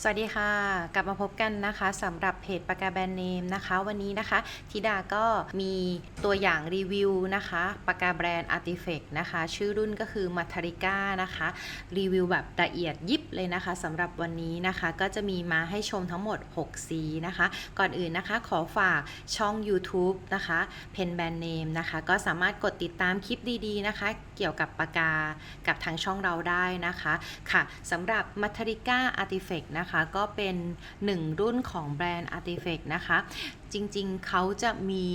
สวัสดีค่ะ กลับมาพบกันนะคะสำหรับเพจปากกาแบรนด์เนมนะคะ วันนี้นะคะธิดาก็มีตัวอย่างรีวิวนะคะปากกาแบรนด์ Artifact นะคะ ชื่อรุ่นก็คือ m a t a r i c a นะคะ รีวิวแบบละเอียดยิบเลยนะคะสำหรับวันนี้นะคะ ก็จะมีมาให้ชมทั้งหมด 6 สีนะคะ ก่อนอื่นนะคะขอฝากช่อง YouTube นะคะเพนแบรนด์เนมนะคะ ก็สามารถกดติดตามคลิปดีๆนะคะ เกี่ยวกับปากกากับทางช่องเราได้นะคะค่ะสำหรับ m a t a r i c a Artifact นะคะ ก็เป็น 1 รุ่นของแบรนด์ Artifact นะคะ จริงๆ เขาจะมี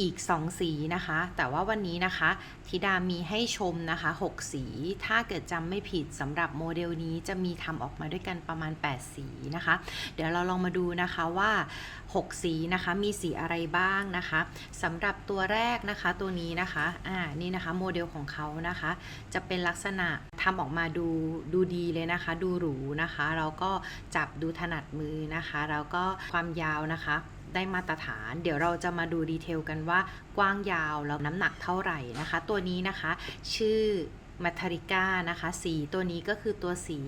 อีก 2 สีนะคะ แต่ว่าวันนี้นะคะธิดามีให้ชมนะคะ 6 สี ถ้าเกิดจำไม่ผิดสำหรับโมเดลนี้จะมีทำออกมาด้วยกันประมาณ 8 สีนะคะ เดี๋ยวเราลองมาดูนะคะว่า 6 สีนะคะมีสีอะไรบ้างนะคะสำหรับตัวแรกนะคะตัวนี้นะคะอ่านี่นะคะโมเดลของเขานะคะ จะเป็นลักษณะทำออกมาดูดูดีเลยนะคะ ดูหรูนะคะแล้วก็จับดูถนัดมือนะคะแล้วก็ความยาวนะคะ ได้มาตรฐาน เดี๋ยวเราจะมาดูดีเทลกันว่ากว้างยาวแล้วน้ำหนักเท่าไหร่นะคะ ตัวนี้นะคะ ชื่อมัทริก้านะคะ สีตัวนี้ก็คือตัวสี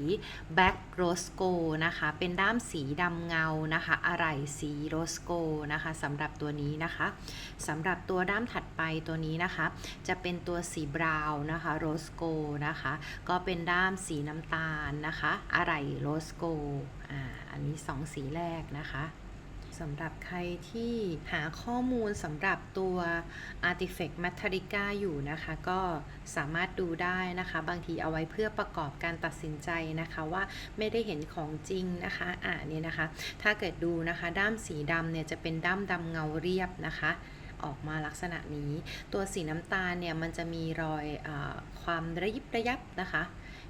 Black Rose g o นะคะ เป็นด้ามสีดำเงานะคะ อะไหล่สี Rose g o นะคะสำหรับตัวนี้นะคะสำหรับตัวด้ามถัดไปตัวนี้นะคะ จะเป็นตัวสีบราวน์นะคะ Rose g o นะคะ ก็เป็นด้ามสีน้ำตาลนะคะ อะไหล่ Rose g o อ่าอันนี้สองสีแรกนะคะ สำหรับใครที่หาข้อมูลสำหรับตัว Artifact m a t r i c a อยู่นะคะ ก็สามารถดูได้นะคะ บางทีเอาไว้เพื่อประกอบการตัดสินใจนะคะว่าไม่ได้เห็นของจริงนะคะอ่านี่นะคะ ถ้าเกิดดูนะคะ ด้ามสีดำเนี่ยจะเป็นด้ามดำเงาเรียบนะคะออกมาลักษณะนี้ ตัวสีน้ำตาลเนี่ยมันจะมีรอยอความระยิบระยับนะคะ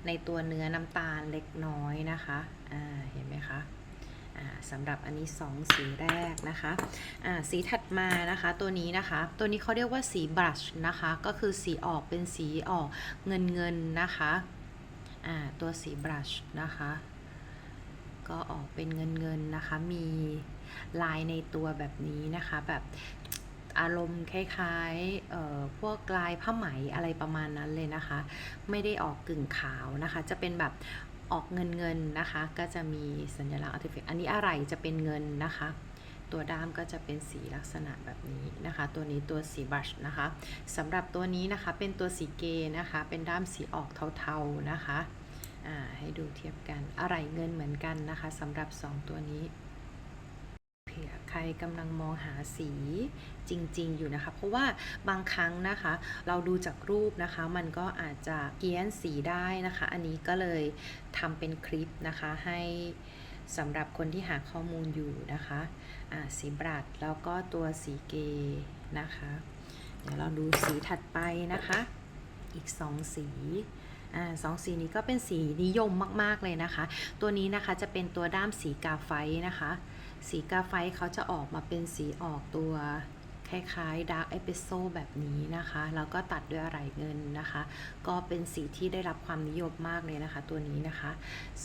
ในตัวเนื้อน้ำตาลเล็กน้อยนะคะ เห็นไหมคะ สำหรับอันนี้ 2 สีแรกนะคะอ่าสีถัดมานะคะตัวนี้นะคะ ตัวนี้เขาเรียกว่าสีบรัชนะคะ ก็คือสีออกเป็นสีออกเงินเงินนะคะอ่าตัวสีบรัชนะคะ ก็ออกเป็นเงินเงินนะคะ มีลายในตัวแบบนี้นะคะ แบบอารมณ์คล้ายๆพวกลายผ้าไหมอะไรประมาณนั้นเลยนะคะ ไม่ได้ออกกึ่งขาวนะคะ จะเป็นแบบ ออกเงินเงินนะคะ ก็จะมีสัญลักษณ์ artifact อันนี้อะไรจะเป็นเงินนะคะ ตัวด้ามก็จะเป็นสีลักษณะแบบนี้นะคะ ตัวนี้ตัวสีบัชนะคะสำหรับตัวนี้นะคะเป็นตัวสีเกนะคะ เป็นด้ามสีออกเทาๆนะคะให้ดูเทียบกันอะไรเงินเหมือนกันนะคะสำหรับ 2 ตัวนี้ รกำลังมองหาสีจริง ๆ อยู่นะคะ เพราะว่าบางครั้งนะคะ เราดูจากรูปนะคะ มันก็อาจจะเพี้ยนสีได้นะคะ อันนี้ก็เลยทำเป็นคลิปนะคะให้สำหรับคนที่หาข้อมูลอยู่นะคะอ่าสีบรัดแล้วก็ตัวสีเกนะคะ เดี๋ยวเราดูสีถัดไปนะคะ อีก2สีอสองสีนี้ก็เป็นสีนิยมมาก ๆ เลยนะคะ ตัวนี้นะคะจะเป็นตัวด้ามสีกาไฟนะคะ สีกาไฟเขาจะออกมาเป็นสีออกตัวคล้ายๆดาร์กเอพิโซแบบนี้นะคะ แล้วก็ตัดด้วยอะไรเงินนะคะ ก็เป็นสีที่ได้รับความนิยมมากเลยนะคะ ตัวนี้นะคะ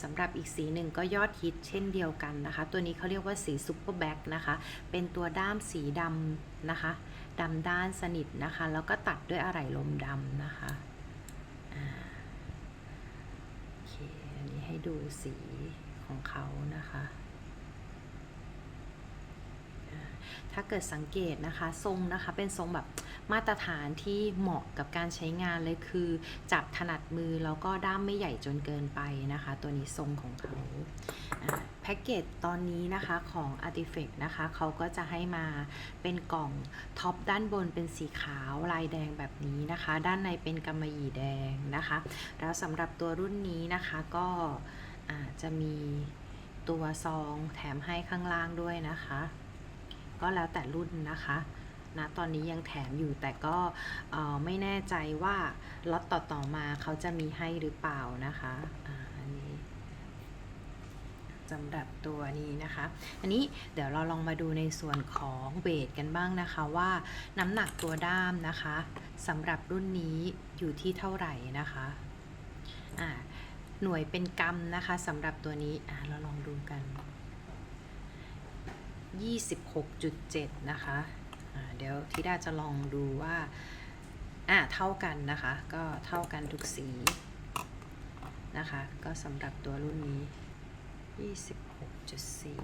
สำหรับอีกสีหนึ่งก็ยอดฮิตเช่นเดียวกันนะคะ ตัวนี้เขาเรียกว่าสีซุปเปอร์แบ็กนะคะ เป็นตัวด้ามสีดำนะคะดำด้านสนิทนะคะ แล้วก็ตัดด้วยอะไหล่ลมดำนะคะโอเค อันนี้ให้ดูสีของเขานะคะ ถ้าเกิดสังเกตนะคะทรงนะคะเป็นทรงแบบมาตรฐานที่เหมาะกับการใช้งานเลยคือ จับถนัดมือแล้วก็ด้ามไม่ใหญ่จนเกินไปนะคะ ตัวนี้ทรงของเขาแพ็กเกจตอนนี้นะคะของ Artifact นะคะเขาก็จะให้มาเป็นกล่องท็อปด้านบนเป็นสีขาวลายแดงแบบนี้นะคะ ด้านในเป็นกำมะหยี่แดงนะคะ แล้วสำหรับตัวรุ่นนี้นะคะก็จะมีตัวซองแถมให้ข้างล่างด้วยนะคะ ก็แล้วแต่รุ่นนะคะนะตอนนี้ยังแถมอยู่แต่ก็ไม่แน่ใจว่าล็อตต่อๆมาเขาจะมีให้หรือเปล่านะคะอาอันนี้สำหรับตัวนี้นะคะ อันนี้เดี๋ยวเราลองมาดูในส่วนของเวทกันบ้างนะคะว่าน้ำหนักตัวด้ามนะคะสำหรับรุ่นนี้อยู่ที่เท่าไหร่นะคะอ่าหน่วยเป็นกรัมนะคะสำหรับตัวนี้อ่าเราลองดูกัน 26.7 นะคะอ่าเดี๋ยวทิดาจะลองดูว่าอ่าเท่ากันนะคะ ก็เท่ากันทุกสีนะคะ ก็สำหรับตัวรุ่นนี้ยี่สิบหกจุดสี่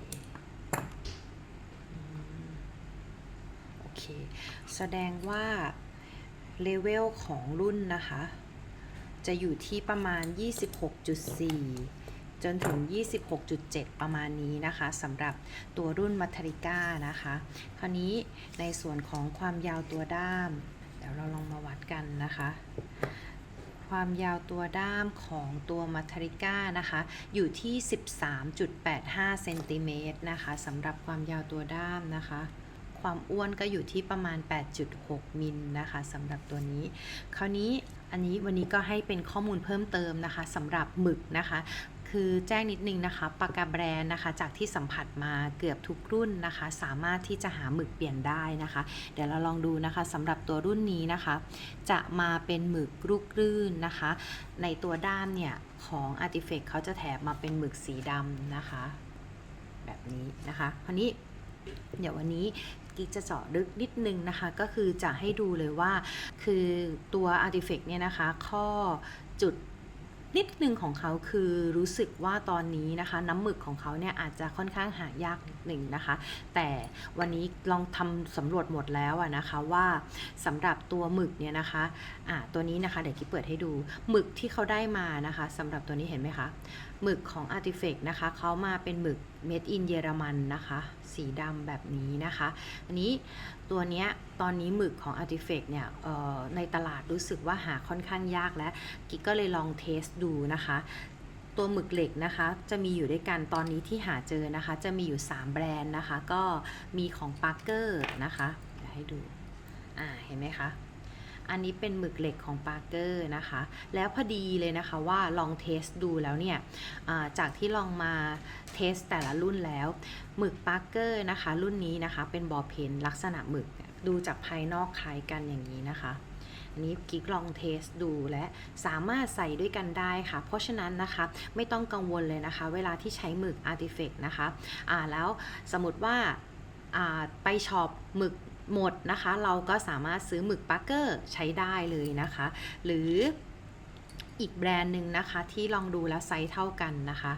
โอเค แสดงว่าเลเวลของรุ่นนะคะ จะอยู่ที่ประมาณ 26.4 จนถึง 26.7 ประมาณนี้นะคะสำหรับตัวรุ่นมัทริก้านะคะ คราวนี้ในส่วนของความยาวตัวด้าม เดี๋ยวเราลองมาวัดกันนะคะ ความยาวตัวด้ามของตัวมัทริก้านะคะ อยู่ที่ 13.85 เซนติเมตรนะคะสำหรับความยาวตัวด้ามนะคะความอ้วนก็อยู่ที่ประมาณ 8.6 มิลนะคะสำหรับตัวนี้ คราวนี้อันนี้วันนี้ก็ให้เป็นข้อมูลเพิ่มเติมนะคะสำหรับหมึกนะคะ คือแจ้งนิดนึงนะคะปากกาแบรนด์นะคะ จากที่สัมผัสมาเกือบทุกรุ่นนะคะ สามารถที่จะหาหมึกเปลี่ยนได้นะคะ เดี๋ยวเราลองดูนะคะสำหรับตัวรุ่นนี้นะคะ จะมาเป็นหมึกลูกรื่นนะคะ ในตัวด้ามเนี่ยของ Artifact เขาจะแถมมาเป็นหมึกสีดำนะคะ แบบนี้นะคะคราวนี้เดี๋ยววันนี้กิ๊กจะเจาะลึกนิดนึงนะคะ ก็คือจะให้ดูเลยว่าคือตัว Artifact เนี่ยนะคะ ข้อจุด นิดนึงของเขาคือรู้สึกว่าตอนนี้นะคะ น้ำหมึกของเขาเนี่ยอาจจะค่อนข้างหายากนิดหนึ่งนะคะ แต่วันนี้ลองทำสำรวจหมดแล้วอะนะคะว่าสำหรับตัวหมึกเนี่ยนะคะอ่าตัวนี้นะคะเดี๋ยวกิ๊เปิดให้ดูหมึกที่เขาได้มานะคะสำหรับตัวนี้เห็นไหมคะหมึกของ Artifact นะคะเขามาเป็นหมึก Made in เยอรมันนะคะ สีดำแบบนี้นะคะ อันนี้ตัวเนี้ยตอนนี้หมึกของ Artifact เนี่ยในตลาดรู้สึกว่าหาค่อนข้างยากแล้วกิ๊กก็เลยลองเทสดูนะคะ ตัวหมึกเหล็กนะคะ จะมีอยู่ด้วยกันตอนนี้ที่หาเจอนะคะ จะมีอยู่ 3 แบรนด์นะคะ ก็มีของ Parker นะคะเดี๋ยวให้ดู อ่า เห็นไหมคะ อันนี้เป็นหมึกเหล็กของ Parker นะคะ แล้วพอดีเลยนะคะว่าลองเทสดูแล้วเนี่ยจากที่ลองมาเทสแต่ละรุ่นแล้ว หมึก Parker นะคะ รุ่นนี้นะคะเป็นบอเพนลักษณะหมึกดูจากภายนอกคล้ายกันอย่างนี้นะคะอันนี้กิ๊กลองเทสดูและสามารถใส่ด้วยกันได้ค่ะ เพราะฉะนั้นนะคะไม่ต้องกังวลเลยนะคะ เวลาที่ใช้หมึก Artifact นะคะอ่าแล้วสมมติว่าอ่าไปช็อปหมึก หมดนะคะ เราก็สามารถซื้อหมึกปักเกอร์ใช้ได้เลยนะคะ หรืออีกแบรนด์หนึ่งนะคะที่ลองดูแล้วไซส์เท่ากันนะคะ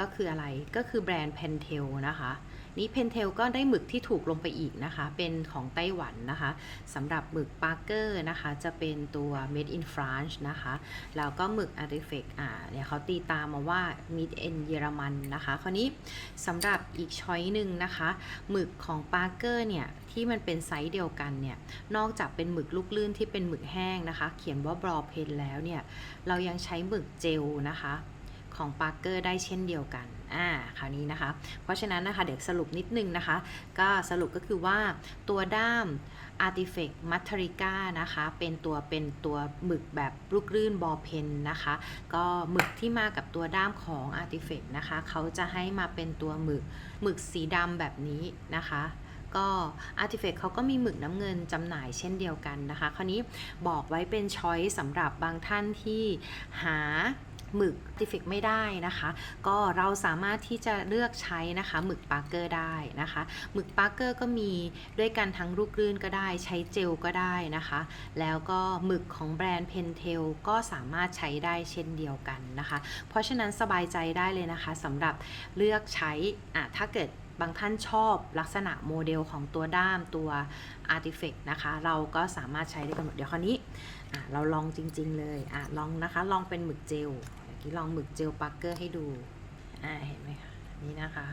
ก็คืออะไรก็คือแบรนด์ Pentel นะคะ นี่ Pentel ก็ได้หมึกที่ถูกลงไปอีกนะคะ เป็นของไต้หวันนะคะสำหรับหมึก Parker นะคะ จะเป็นตัว Made in France นะคะ แล้วก็หมึก Artifact อ่าเนี่ยเขาตีตามมาว่า Made in เยอรมันนะคะ คราวนี้สำหรับอีกช้อยหนึ่งนะคะหมึกของ Parker เนี่ยที่มันเป็นไซส์เดียวกันเนี่ย นอกจากเป็นหมึกลูกลื่นที่เป็นหมึกแห้งนะคะ เขียนว่า Broad Pen แล้วเนี่ย เรายังใช้หมึกเจลนะคะ ของ Parker ได้เช่นเดียวกันอ่าคราวนี้นะคะ เพราะฉะนั้นนะคะเดี๋ยวสรุปนิดนึงนะคะ ก็สรุปก็คือว่าตัวด้าม Artifact m a t e r i c a นะคะ เป็นตัวเป็นตัวหมึกแบบลูกรื่นบอเพนนะคะ ก็หมึกที่มากับตัวด้ามของ Artifact นะคะ เขาจะให้มาเป็นตัวหมึกหมึกสีดำแบบนี้นะคะก็ Artifact เขาก็มีหมึกน้ำเงินจำหน่ายเช่นเดียวกันนะคะ คราวนี้บอกไว้เป็นช้อยสำหรับบางท่านที่หา หมึก Artifact ไม่ได้นะคะ ก็เราสามารถที่จะเลือกใช้นะคะหมึกปาร์เกอร์ได้นะคะหมึกปาร์เกอร์ก็มีด้วยกันทั้งลูกลื่นก็ได้ใช้เจลก็ได้นะคะ แล้วก็หมึกของแบรนด์ Pentel ก็สามารถใช้ได้เช่นเดียวกันนะคะ เพราะฉะนั้นสบายใจได้เลยนะคะสำหรับเลือกใช้อะถ้าเกิดบางท่านชอบลักษณะโมเดลของตัวด้ามตัว Artifact นะคะ เราก็สามารถใช้ได้กันหมดเดี๋ยวคราวนี้เราลองจริง ๆ เลยอลองนะคะ ลองเป็นหมึกเจล กี้ลองหมึกเจลปาร์เกอร์ให้ดู อ่า เห็นไหมคะ นี่นะคะ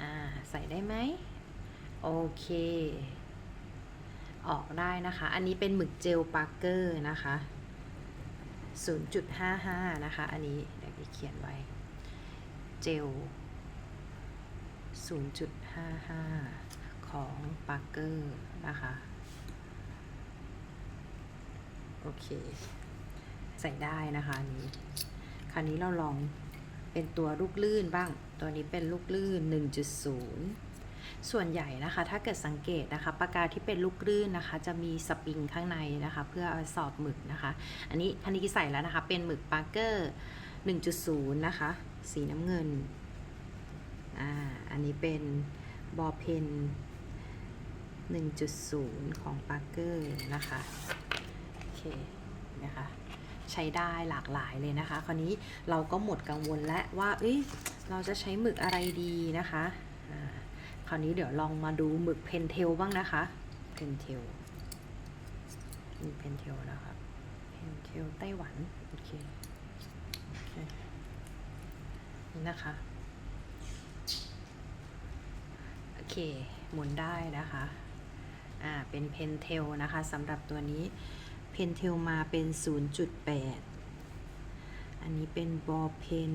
อ่า ใส่ได้ไหม โอเค ออกได้นะคะ อันนี้เป็นหมึกเจลปาร์เกอร์นะคะ 0.55 นะคะ อันนี้เดี๋ยวี่เขียนไว้ เจล 0.55 ของปาร์เกอร์นะคะ โอเค ใส่ได้นะคะนี้ คราวนี้เราลองเป็นตัวลูกลื่นบ้าง ตัวนี้เป็นลูกลื่น 1.0 ส่วนใหญ่นะคะ ถ้าเกิดสังเกตนะคะ ปากกาที่เป็นลูกลื่นนะคะ จะมีสปริงข้างในนะคะ เพื่อเอาสอบหมึกนะคะ อันนี้อันนี้ใส่แล้วนะคะ เป็นหมึกปาร์เกอร์ 1.0 นะคะ สีน้ำเงิน อ่า อันนี้เป็นบอเพน1.0 ของปาร์เกอร์นะคะ โอเค นะคะ ใช้ได้หลากหลายเลยนะคะ คราวนี้เราก็หมดกังวลแล้วว่าเอ้ยเราจะใช้หมึกอะไรดีนะคะคราวนี้เดี๋ยวลองมาดูหมึกเพนเทลบ้างนะคะเพนเทลมีเพนเทลนะครับเพนเทลไต้หวันโอเคโอเคนี่นะคะโอเคหมุนได้นะคะอ่าเป็นเพนเทลนะคะสำหรับตัวนี้ เพนเทลมาเป็น 0.8 อันนี้เป็นบอเพน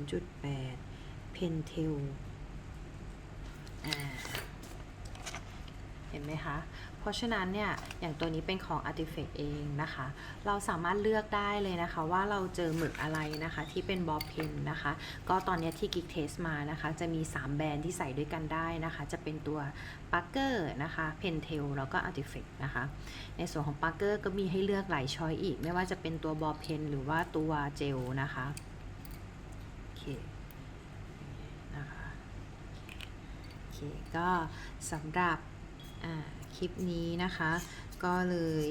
0.8 เพนเทลอ่าเห็นไหมคะ เพราะฉะนั้นเนี่ยอย่างตัวนี้เป็นของ Artifact เองนะคะ เราสามารถเลือกได้เลยนะคะ ว่าเราเจอหมึกอะไรนะคะที่เป็นบอเพนนะคะ ก็ตอนนี้ที่ Geek Test มานะคะ จะมี 3 แบรนด์ที่ใส่ด้วยกันได้นะคะ จะเป็นตัว Parker นะคะ Pentel แล้วก็ Artifact นะคะ ในส่วนของ Parker ก็มีให้เลือกหลายช้อยอีก ไม่ว่าจะเป็นตัวบอเพนหรือว่าตัวเจลนะคะโอเคนะคะโอเคก็สำหรับอ่า คลิปนี้นะคะ ก็เลย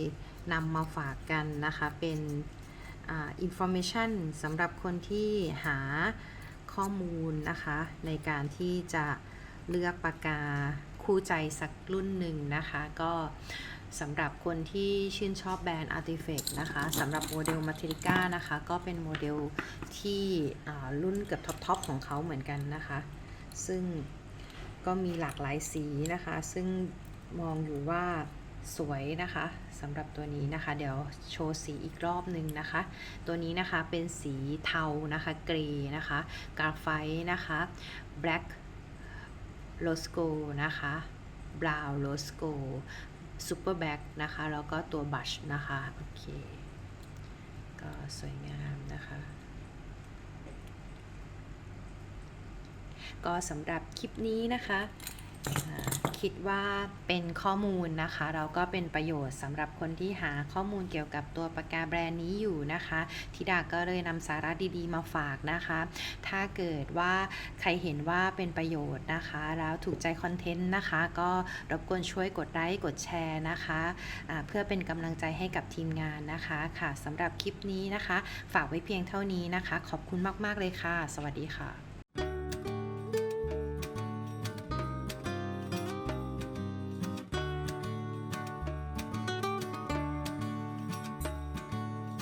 นำมาฝากกันนะคะ เป็นอ่า information สำหรับคนที่หาข้อมูลนะคะ ในการที่จะเลือกปากกาคู่ใจสักรุ่นหนึ่งนะคะ ก็สำหรับคนที่ชื่นชอบแบรนด์ Artifact นะคะสำหรับโมเดล Materica นะคะ ก็เป็นโมเดลที่รุ่นเกือบท็อปๆของเขาเหมือนกันนะคะ ซึ่งก็มีหลากหลายสีนะคะ ซึ่ง มองอยู่ว่าสวยนะคะสำหรับตัวนี้นะคะ เดี๋ยวโชว์สีอีกรอบหนึ่งนะคะ ตัวนี้นะคะเป็นสีเทานะคะเกรย์นะคะกราไฟต์นะคะ black rosco นะคะ brown rosco super black นะคะ แล้วก็ตัว brush นะคะ โอเค ก็สวยงามนะคะก็สำหรับคลิปนี้นะคะ คิดว่าเป็นข้อมูลนะคะ เราก็เป็นประโยชน์สำหรับคนที่หาข้อมูลเกี่ยวกับตัวปากกาแบรนด์นี้อยู่นะคะธิดาก็เลยนำสาระดีๆ มาฝากนะคะ ถ้าเกิดว่าใครเห็นว่าเป็นประโยชน์นะคะ แล้วถูกใจคอนเทนต์นะคะ ก็รบกวนช่วยกดไลค์กดแชร์นะคะอ่าเพื่อเป็นกำลังใจให้กับทีมงานนะคะค่ะสำหรับคลิปนี้นะคะ ฝากไว้เพียงเท่านี้นะคะ ขอบคุณมากๆเลยค่ะ สวัสดีค่ะ